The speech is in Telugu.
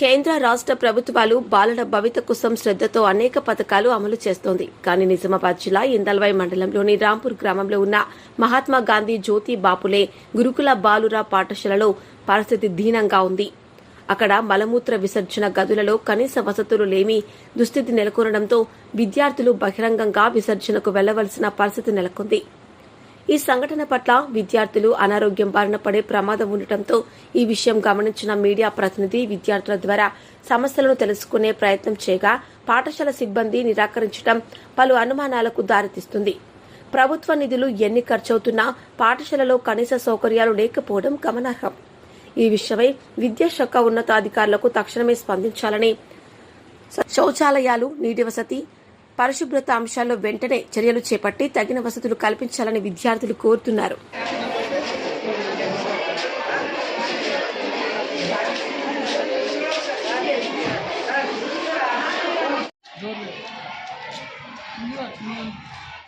కేంద్ర రాష్ట్ర ప్రభుత్వాలు బాలల భవిత కోసం శ్రద్ధతో అనేక పథకాలు అమలు చేస్తోంది. కానీ నిజామాబాద్ జిల్లా ఇందల్వాయి మండలంలోని రాంపూర్ గ్రామంలో ఉన్న మహాత్మా గాంధీ జ్యోతి బాపులే గురుకుల బాలురా పాఠశాలలో పరిస్థితి దీనంగా ఉంది. అక్కడ మలమూత్ర విసర్జన గదులలో కనీస వసతులు లేమి దుస్థితి నెలకొనడంతో విద్యార్థులు బహిరంగంగా విసర్జనకు వెళ్ళవలసిన పరిస్థితి నెలకొంది. ఈ సంఘటన పట్ల విద్యార్థులు అనారోగ్యం బారిన పడే ప్రమాదం ఉండటంతో ఈ విషయం గమనించిన మీడియా ప్రతినిధి విద్యార్థుల ద్వారా సమస్యలను తెలుసుకునే ప్రయత్నం చేయగా పాఠశాల సిబ్బంది నిరాకరించడం పలు అనుమానాలకు దారితీస్తుంది. ప్రభుత్వ నిధులు ఎన్ని ఖర్చవుతున్నా పాఠశాలలో కనీస సౌకర్యాలు లేకపోవడం గమనార్హం. ఈ విషయమై విద్యాశాఖ ఉన్నతాధికారులకు తక్షణమే స్పందించాలని శౌచాలయాలు నీటి వసతి పరిశుభ్రత అంశాల్లో వెంటనే చర్యలు చేపట్టి తగిన వసతులు కల్పించాలని విద్యార్థులు కోరుతున్నారు. జోర్లు